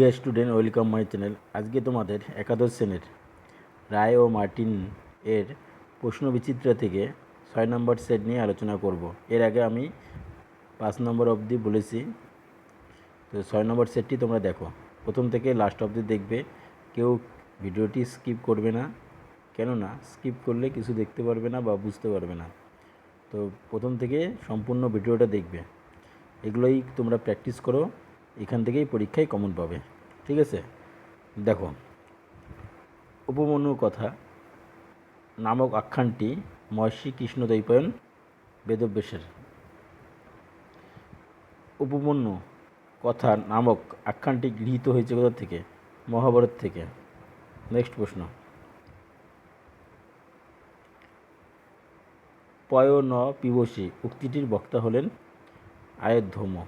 Dear student, welcome my channel. আজকে তোমাদের একাদশ শ্রেণির রায় ও মার্টিন এর প্রশ্ন বিচিত্রা থেকে ছয় নম্বর সেট নিয়ে আলোচনা করব। এর আগে আমি পাঁচ নম্বর অবধি বলেছি, তো ছয় নম্বর সেটটি তোমরা দেখো। প্রথম থেকে লাস্ট অবধি দেখবে, কেউ ভিডিওটি স্কিপ করবে না, কেননা স্কিপ করলে কিছু দেখতে পারবে না বা বুঝতে পারবে না। তো প্রথম থেকে সম্পূর্ণ ভিডিওটা দেখবে। এগুলোই তোমরা প্র্যাকটিস করো। এখান থেকেই পরীক্ষায় কমন পাবে। ঠিক আছে? দেখো, উপমন্যুর কথা, নামক আখ্যানটি মহর্ষি কৃষ্ণদ্বৈপায়ন বেদব্যাসের। উপমন্যু কথা নামক আখ্যানটি গৃহীত হয়েছে কোথা থেকে? মহাভারত থেকে। নেক্সট প্রশ্ন। পয় ন পিবসী উক্তিটির বক্তা হলেন আয়োধ্যম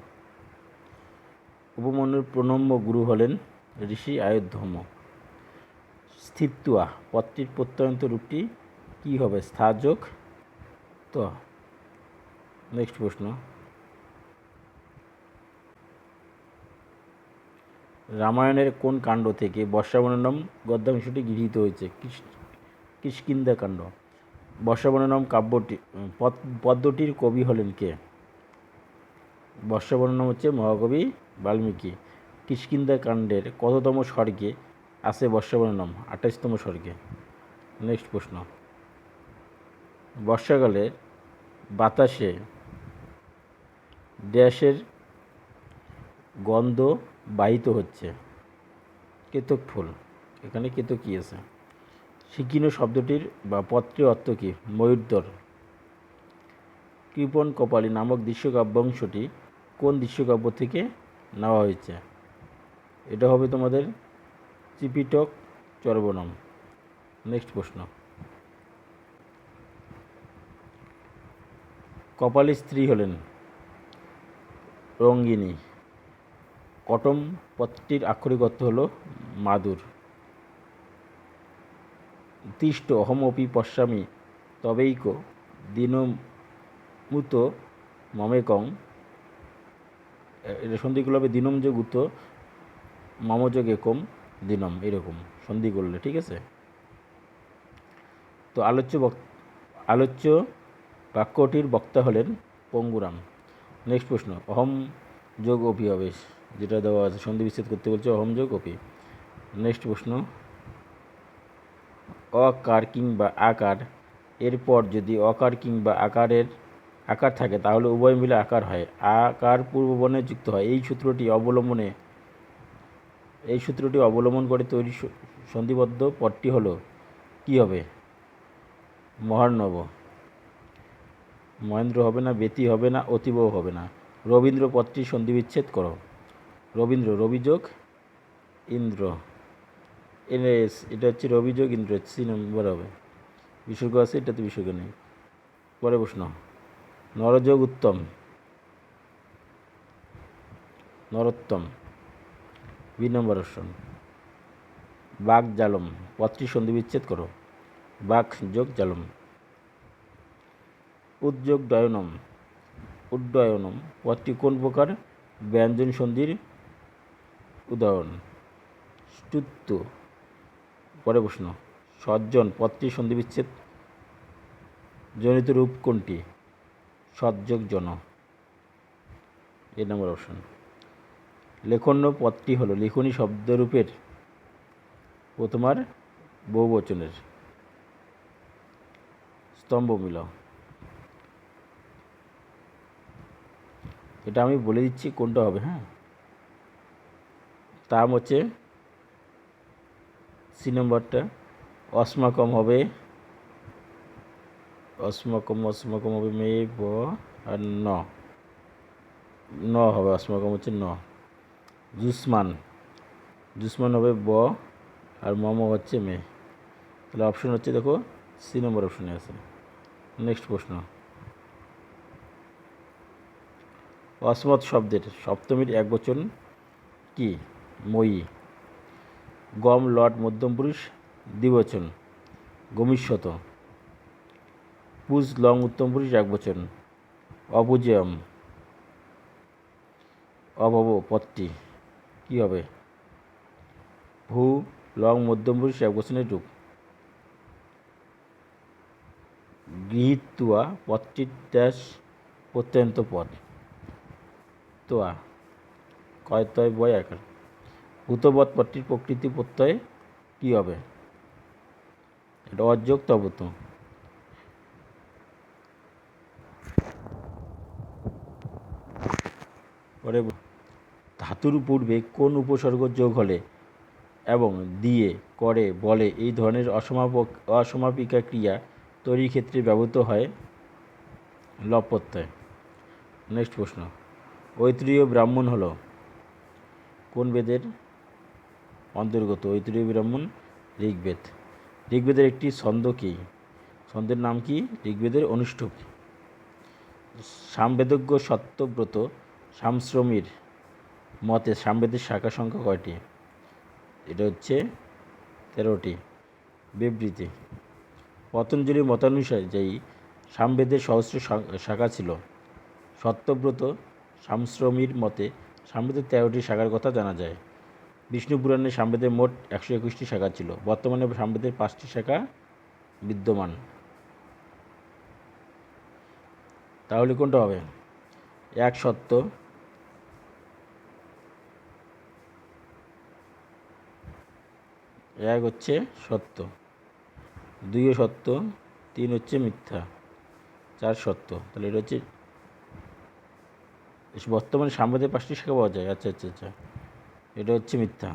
উপমন্যুর প্রণম্য গুরু হলেন ঋষি আয়োধ্যম স্থিত্বা পত্রির প্রত্যয়ন্ত রূপটি কী হবে? স্থাযোগ তো নেক্সট প্রশ্ন। রামায়ণের কোন কাণ্ড থেকে বর্ষাবর্ণনম গদ্যাংশটি গৃহীত হয়েছে? কিষ্কিন্দা কাণ্ড। বর্ষাবর্ণনম কাব্যটি, পদ- পদ্মটির কবি হলেন কে? বর্ষাবর্ণনম হচ্ছে মহাকবি বাল্মীকি কিষ্কিন্দা কাণ্ডের কততম স্বর্গে আছে বর্ষাবর্ণনম আঠাশতম স্বর্গে? নেক্সট প্রশ্ন। বর্ষাকালে বাতাসে ড্যাশের গন্ধ বাহিত হচ্ছে। কেতক ফুল। এখানে কেতক কী আছে? শিকিনো শব্দটির বা পত্রের অর্থ কী? ময়ূরদর। কৃপণ কপালী নামক দৃশ্যকাব্যাংশটি কোন দৃশ্যকাব্য থেকে নেওয়া হয়েছে। এটা হবে তোমাদের চিপিটক চর্বনম। নেক্সট প্রশ্ন। কপালী স্ত্রী হলেন রঙ্গিনী কটম পত্রটির আক্ষরিক অর্থ হল মাদুর। তিষ্ট অহমপি পশ্যামি তবেইক দিনমুত মমেকং সন্ধিগুলো হবে দিনম যোগ উত মমযোগ একম দিনম, এরকম, সন্ধি করলে, ঠিক আছে? তো আলোচ্য বক আলোচ্য বাক্যটির বক্তা হলেন পঙ্গুরাম। নেক্সট প্রশ্ন, অহম যোগ অপি হবে যেটা দেওয়া আছে, সন্ধি বিচ্ছেদ করতে বলছে অহম যোগ অপি। নেক্সট প্রশ্ন, অকার কিংবা আকার, এরপর যদি অকার কিংবা আকারের আকার থাকে, তাহলে উভয় মিলে আকার হয়। আকার পূর্ববর্ণে যুক্ত হয়। এই সূত্রটি অবলম্বনে, এই সূত্রটি অবলম্বন করে তৈরি সন্ধিবদ্ধ পদটি হল, কি হবে? মহার্ণব। মহেন্দ্র হবে না, বেতি হবে না অতীবও হবে না। রবীন্দ্র পদটি সন্ধিবিচ্ছেদ করো। রবীন্দ্র, রবিযোগ, ইন্দ্র। এনএস এটা হচ্ছে রবিযোগ, ইন্দ্র সি নম্বর হবে। বিসর্গ আছে, এটাতে বিসর্গ নেই। পরে প্রশ্ন। নরযোগ উত্তম। নরোত্তম। বি নম্বর অপশন। বাঘ জালম। পত্রী সন্ধি বিচ্ছেদ করো। বাঘ যোগ জালম। উদ্যোগ ডয়নম। উড্ডয়নম। পদটি কোন প্রকার? ব্যঞ্জন সন্ধির উদাহরণ স্তুত্য। পরে প্রশ্ন। সজ্জন। পত্রী সন্ধি বিচ্ছেদ। জনিত রূপ কোনটি? সৎযোগ জন এ নম্বর অপশন লেখন্য পদটি হলো লেখনী শব্দরূপের প্রথমার বহুবচনের স্তম্ভ মিল এটা আমি বলে দিচ্ছি কোনটা হবে হ্যাঁ? তাম হচ্ছে সি নম্বরটা, অস্মাকম হবে অস্মাকম, অস্মকম হবে মে ব আর ন। ন হবে, অস্মকম হচ্ছে ন। জুসমান জুসমান হবে ব আর মম হচ্ছে মে। তাহলে অপশন হচ্ছে দেখো সি নম্বর অপশনে আছে। নেক্সট প্রশ্ন। অসমত শব্দের সপ্তমীর এক বচন কি? মই। গম, লট, মধ্যম পুরুষ, দ্বিবচন। গমিষ্যত। পুজ লং উত্তম পুরুষ, এক বচন অবুজয়ম। অভব পদটি কী হবে? ভূ, লং মধ্যমপুরুষ এক বচনের রূপ গৃহীত্বা পদটির ড্যাশ প্রত্যন্ত পদ। তোয়া কয়তয় বয় একার। ভূতবৎ পদটির প্রকৃতি প্রত্যয় কী হবে? এটা অযোগ তবত পরে ব- ধাতুর পূর্বে কোন উপসর্গ যোগ হলে এবং দিয়ে, করে, বলে এই ধরনের অসমাপক, অসমাপিকা ক্রিয়া তৈরির ক্ষেত্রে ব্যবহৃত হয়? লব প্রত্যয় নেক্সট প্রশ্ন। ঐতরীয় ব্রাহ্মণ হলো কোন বেদের? অন্তর্গত ঐতরীয় ব্রাহ্মণ ঋগ্বেদ। ঋগ্বেদের একটি ছন্দ কী? ছন্দের নাম কি? ঋগ্বেদের অনুষ্ঠুপ। সামবেদজ্ঞ সত্যব্রত সামশ্রমীর মতে সামবেদের শাখা সংখ্যা কয়টি? এটা হচ্ছে তেরোটি। বিবৃতি। পতঞ্জলির মতানুসারে, যেই সামবেদের সহস্র শাখা ছিল, সত্যব্রত সামশ্রমীর মতে সামবেদের তেরোটি শাখার কথা জানা যায়। বিষ্ণু পুরাণে সামবেদের মোট একশো একুশটি শাখা ছিল। বর্তমানে সামবেদের পাঁচটি শাখা বিদ্যমান। তাহলে কোনটা হবে? এক সত্য এক হচ্ছে সত্য দুইও সত্য, তিন হচ্ছে মিথ্যা, চার সত্য। তাহলে এটা হচ্ছে বর্তমানে সামবাদের পাঁচটি শাখা পাওয়া যায়। আচ্ছা আচ্ছা আচ্ছা। এটা হচ্ছে মিথ্যা।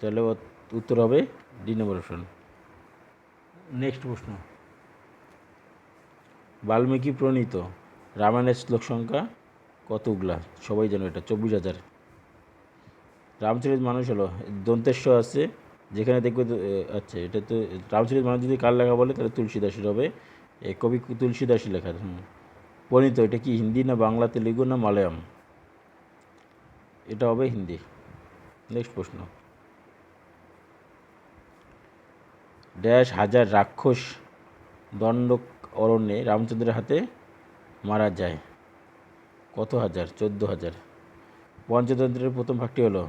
তাহলে উত্তর হবে ডি নম্বর অপশন। নেক্সট প্রশ্ন। বাল্মীকি প্রণীত রামায়ণের শ্লোক সংখ্যা কতগুলা সবাই জানো এটা, চব্বিশ হাজার। রামচরিত মানুষ হলো, দন্তেশ্বর আছে, যেখানে দেখবে আচ্ছা এটা তো, রামচরিত মানুষ যদি কার লেখা বলে, তাহলে তুলসীদাসের হবে। এ, কবি তুলসীদাসী লেখা, হুম। প্রণীত, এটা কি হিন্দি না বাংলা, তেলেগু না মালয়াম এটা হবে হিন্দি। নেক্সট প্রশ্ন। ড্যাশ হাজার রাক্ষস দণ্ড অরণ্যে রামচন্দ্রের হাতে মারা যায়। কত হাজার? চোদ্দ হাজার। পঞ্চতন্ত্রের প্রথম ভাগটি হলো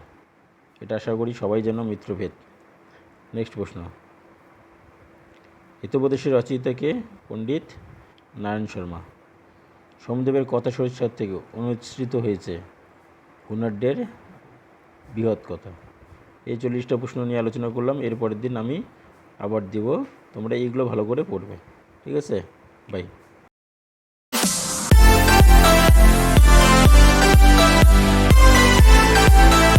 এটা আশা করি সবাই যেন মিত্রভেদ। নেক্সট প্রশ্ন। হিতোপদেশের রচয়িতাকে পণ্ডিত নারায়ণ শর্মা। সোমদেবের কথা সরিষার থেকে অনুসৃত হয়েছে হুনাড্ডের বৃহৎ কথা। এই চল্লিশটা প্রশ্ন নিয়ে আলোচনা করলাম, এর পরের দিন আমি আবার দিব, তোমরা এইগুলো ভালো করে পড়বে। ঠিক আছে? বাই